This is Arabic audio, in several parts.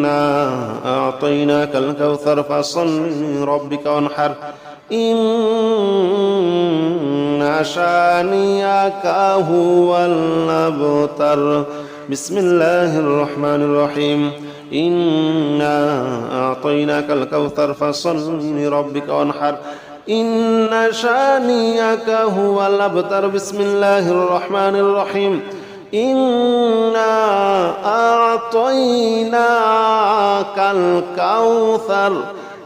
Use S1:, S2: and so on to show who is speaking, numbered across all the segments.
S1: إنا أعطيناك الكوثر فصل ربك وانحر إن شانيك هو الأبتر بسم الله الرحمن الرحيم إنا أعطيناك الكوثر فصل لربك وانحر إن شانيك هو الأبتر بسم الله الرحمن الرحيم إنا أعطيناك كالكوثر الكوثر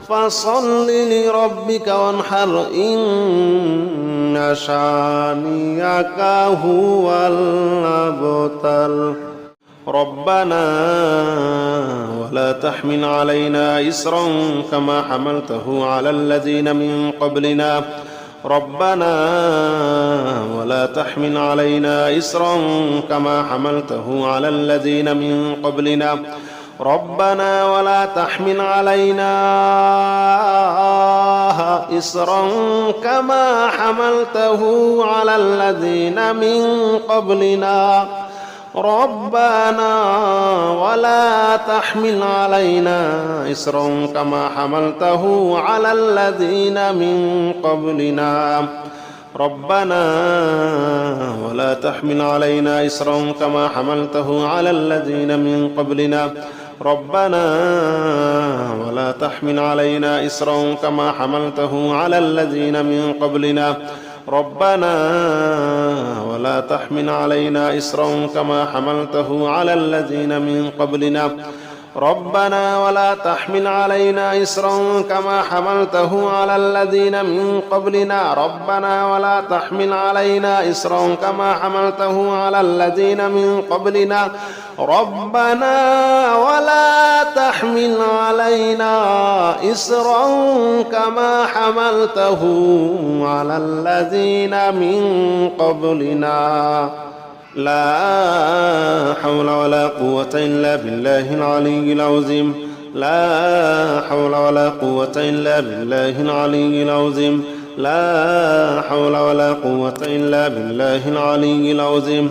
S1: فصل لربك وانحر إن شانيك هو الأبتر ربنا ولا تحمل علينا إسرا كما حملته على الذين من قبلنا ربنا ولا تحمل علينا إسرا كما حملته على الذين من قبلنا ربنا ولا تحمل علينا إصرا كما حملته على الذين من قبلنا ربنا ولا تحمل علينا إصرا كما حملته على الذين من قبلنا ربنا ولا تحمل علينا إصرا كما حملته على الذين من قبلنا ربنا ولا تحمل علينا إسرا كما حملته على الذين من قبلنا ربنا ولا تحمل علينا إسرا كما حملته على الذين من قبلنا ربنا ولا تحمل علينا إسرا كما حملته على الذين من قبلنا ربنا ولا تحمل علينا إسرا كما حملته على الذين من قبلنا ربنا ولا تحمل علينا إسرا كما حملته على الذين من قبلنا لا حول ولا قوة إلا بالله العلي العظيم لا حول ولا قوة إلا بالله العلي العظيم لا حول ولا قوة إلا بالله العلي العظيم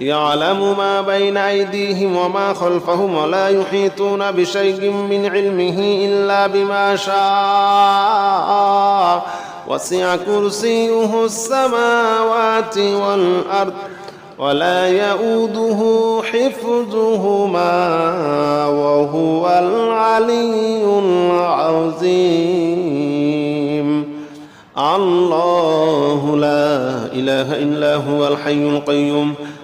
S1: يعلم ما بين أيديهم وما خلفهم ولا يحيطون بشيء من علمه إلا بما شاء وسع كرسيه السماوات والأرض ولا يؤوده حفظهما وهو العلي العظيم الله لا إله إلا هو الحي القيوم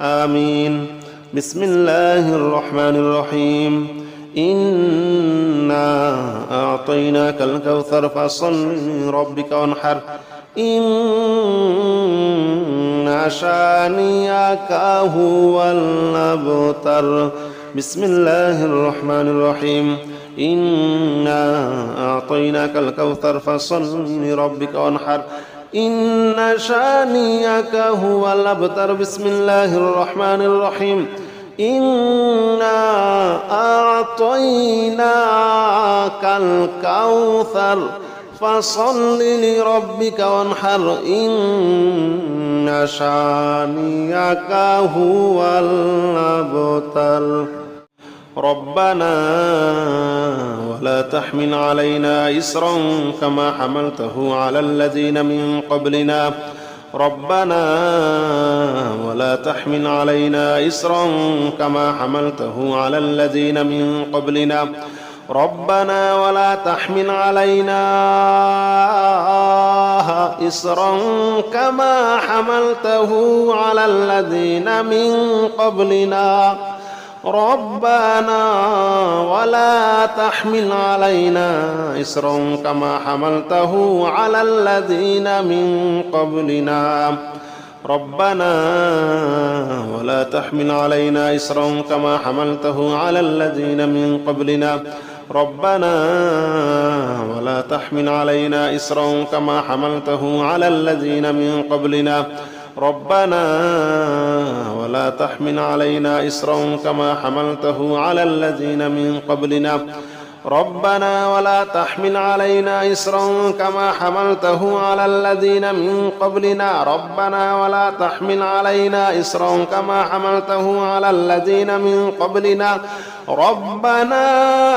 S1: آمين بسم الله الرحمن الرحيم إنا أعطيناك الكوثر فصل لربك وانحر إن شانيك هو الأبتر بسم الله الرحمن الرحيم إنا أعطيناك الكوثر فصل لربك وانحر ইন্না শানিয়াকা হুয়াল আবতার বিসমিল্লাহির রহমানির রহিম ইন্না আতাইনাকাল কাউসার فصلي لربك وانحر إن شانيك هو ربنا ولا تحمل علينا إسرا كما حملته على الذين من قبلنا ربنا ولا تحمل علينا إسرا كما حملته على الذين من قبلنا ربنا ولا تحمل علينا إسرا كما حملته على الذين من قبلنا ربنا ولا تحمل علينا إسرا كما حملته على الذين من قبلنا ربنا ولا تحمل علينا إسرا كما حملته على الذين من قبلنا ربنا ولا تحمل علينا إسرا كما حملته على الذين من قبلنا ربنا ولا تحمل علينا إسرا كما حملته على الذين من قبلنا ربنا ولا تحمل علينا إسرا كما حملته على الذين من قبلنا ربنا ولا تحمل علينا إسرا كما حملته على الذين من قبلنا ربنا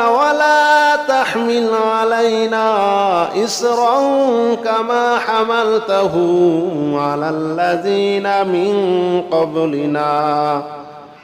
S1: ولا تحمل علينا إسرا كما حملته على الذين من قبلنا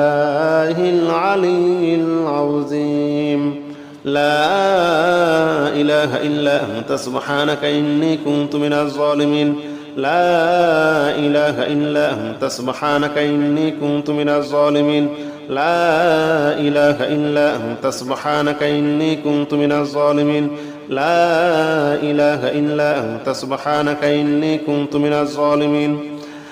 S1: الله العلي العظيم لا إله إلا أنت سبحانك إني كنت من الظالمين لا إله إلا أنت سبحانك إني كنت من الظالمين لا إله إلا أنت سبحانك إني كنت من الظالمين لا إله إلا أنت سبحانك إني كنت من الظالمين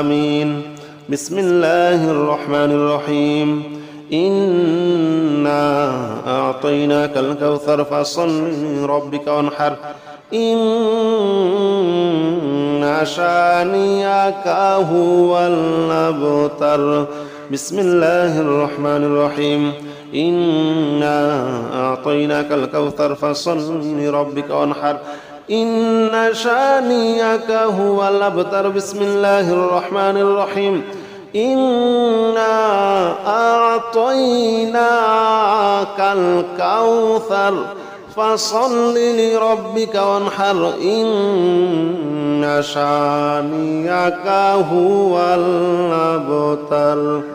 S1: آمين بسم الله الرحمن الرحيم إنا أعطيناك الكوثر فصل لربك وانحر إن شانيك هو الأبتر بسم الله الرحمن الرحيم إنا أعطيناك الكوثر فصل لربك وانحر إن شانيك هو الأبتر بسم الله الرحمن الرحيم إنا أعطيناك الكوثر فصل لربك وانحر إن شانيك هو الأبتر